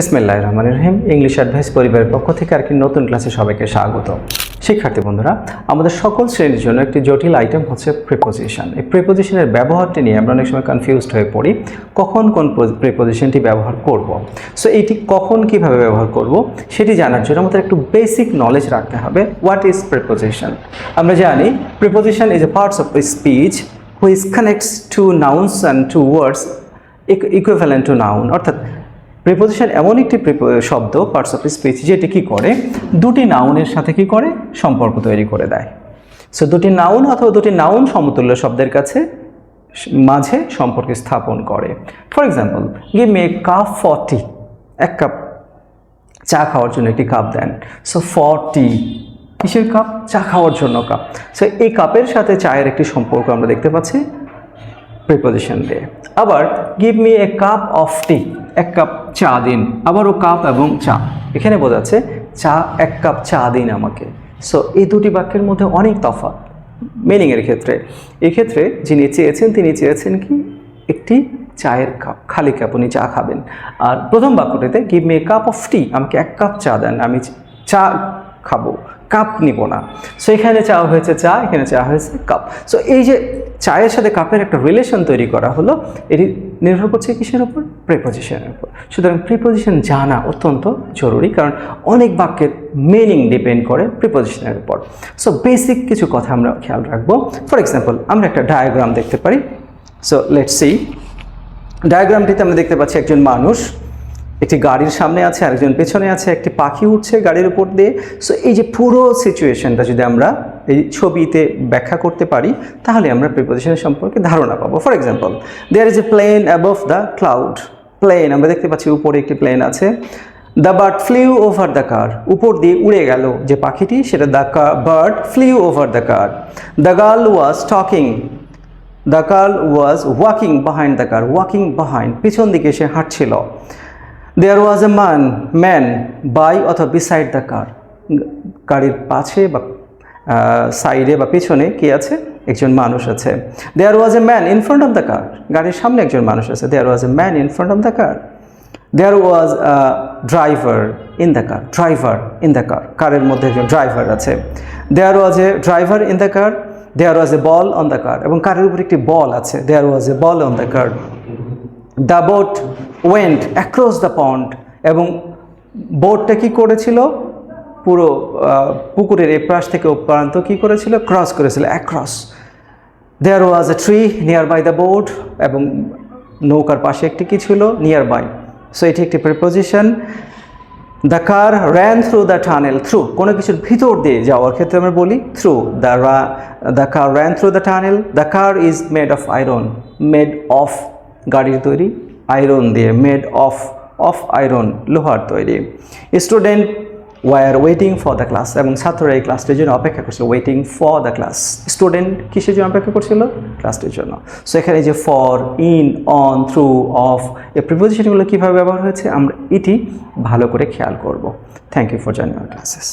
বিসমিল্লাহ রহমান রহিম। English advice পরিবারের পক্ষ থেকে আর কি নতুন ক্লাসে সবাইকে স্বাগত। শিক্ষার্থী বন্ধুরা, আমাদের সকল শ্রেণির জন্য একটি জটিল আইটেম হচ্ছে প্রিপোজিশন এই প্রিপোজিশনের ব্যবহারটি নিয়ে আমরা অনেক সময় কনফিউজড হয়ে পড়ি, কখন কোন প্রিপোজিশনটি ব্যবহার করব। সো এইটি কখন কীভাবে ব্যবহার করব, সেটি জানার জন্য আমাদের একটু বেসিক নলেজ রাখতে হবে। হোয়াট ইজ প্রিপোজিশন আমরা জানি preposition is a parts of speech which connects two nouns and two words equivalent to noun অর্থাৎ প্রিপোজিশন এমন একটি শব্দ পার্টস অফ স্পিচ যেটি কি করে? দুটি নাউনের সাথে কি করে? সম্পর্ক তৈরি করে দেয়। সো দুটি নাউন অথবা দুটি নাউন সমতুল্য শব্দের কাছে মাঝে সম্পর্ক স্থাপন করে। For example give me cup for tea এক কাপ চা খাওয়ার জন্য একটি কাপ দেন। সো ফর টি কিসের কাপ চা খাওয়ার জন্য কাপ সো এই কাপের সাথে চায়ের একটি সম্পর্ক আমরা দেখতে পাচ্ছি প্রিপোজিশন দিয়ে আবার give me a cup of tea এক কাপ চা দিন। আবারও কাপ এবং চা। এখানে বোঝাচ্ছে চা এক কাপ চা দিন আমাকে। সো এই দুটি বাক্যের মধ্যে অনেক তফাৎ। মিনিংয়ের ক্ষেত্রে। এক্ষেত্রে যিনি চেয়েছেন, তিনি চেয়েছেন কি? একটি চায়ের কাপ, খালি কাপ, উনি চা খাবেন। আর প্রথম বাক্যটিতে give me cup of tea আমাকে এক কাপ চা দেন। আমি চা খাব, কাপ নিব না। সো এখানে চা হয়েছে চা, এখানে চা হয়েছে কাপ। সো এই যে চায়ের সাথে কাপের একটা রিলেশন তৈরি করা হলো, এটি নির্ভর করছে কিসের উপর? প্রিপোজিশনের উপর। সুতরাং প্রিপোজিশন জানা অত্যন্ত জরুরি, কারণ অনেক বাক্যের মিনিং ডিপেন্ড করে প্রিপোজিশনের উপর। সো বেসিক কিছু কথা আমরা খেয়াল রাখব। ফর এক্সাম্পল আমরা একটা ডায়াগ্রাম দেখতে পারি। সো লেটস সি ডায়াগ্রামটিতে আমরা দেখতে পাচ্ছি একজন মানুষ, একটি গাড়ির সামনে আছে, আরেকজন পেছনে আছে, একটি পাখি উঠছে গাড়ির উপর দিয়ে। সো এই যে পুরো সিচুয়েশনটা যদি আমরা এই ছবিতে ব্যাখ্যা করতে পারি, তাহলে আমরা প্রিপোজিশনের সম্পর্কে ধারণা পাবো। For example there is a plane above the cloud plane আমরা দেখতে পাচ্ছি উপরে একটি প্লেন আছে। The bird flew over the car উপর দিয়ে উড়ে গেল যে পাখিটি, সেটা the bird flew over the car the girl was talking the girl was walking behind the car walking behind পিছন দিকে সে হাঁটছিল। There was a man man by অথবা বিসাইড দ্য কার গাড়ির পাশে বা সাইডে বা পিছনে কি আছে? একজন মানুষ আছে। There was a man in front of the car গাড়ির সামনে একজন মানুষ আছে। There was a man in front of the car there was a driver in the car driver in the car কারের মধ্যে একজন ড্রাইভার আছে। There was a driver in the car there was a ball on the car এবং কারের উপর একটি ball আছে। There was a ball on the car the boat went across the pond এবং বোটটা কি করেছিল? পুরো পুকুরের এপাশ থেকে ও প্রান্ত কী করেছিল? ক্রস করেছিল। Across there was a tree near by the boat এবং নৌকার পাশে একটি কি ছিল? নিয়ার বাই সো এটি একটি preposition the car ran through the tunnel through কোনো কিছুর ভিতর দিয়ে যাওয়ার ক্ষেত্রে আমরা বলি থ্রু দ্য রা the car ran through the tunnel the car is made of iron made of গাড়ির তৈরি আয়রন দিয়ে. মেড অফ অফ আয়রন লোহার তৈরি। Student were waiting for the class এবং ছাত্ররা এই ক্লাসটির জন্য অপেক্ষা করছিল waiting for the class student কিসের জন্য অপেক্ষা করছিল? ক্লাসটির জন্য। সো এখানে যে for in on through of এই প্রিপোজিশনগুলো কীভাবে ব্যবহার হয়েছে, আমরা এটি ভালো করে খেয়াল করব। Thank you for joining classes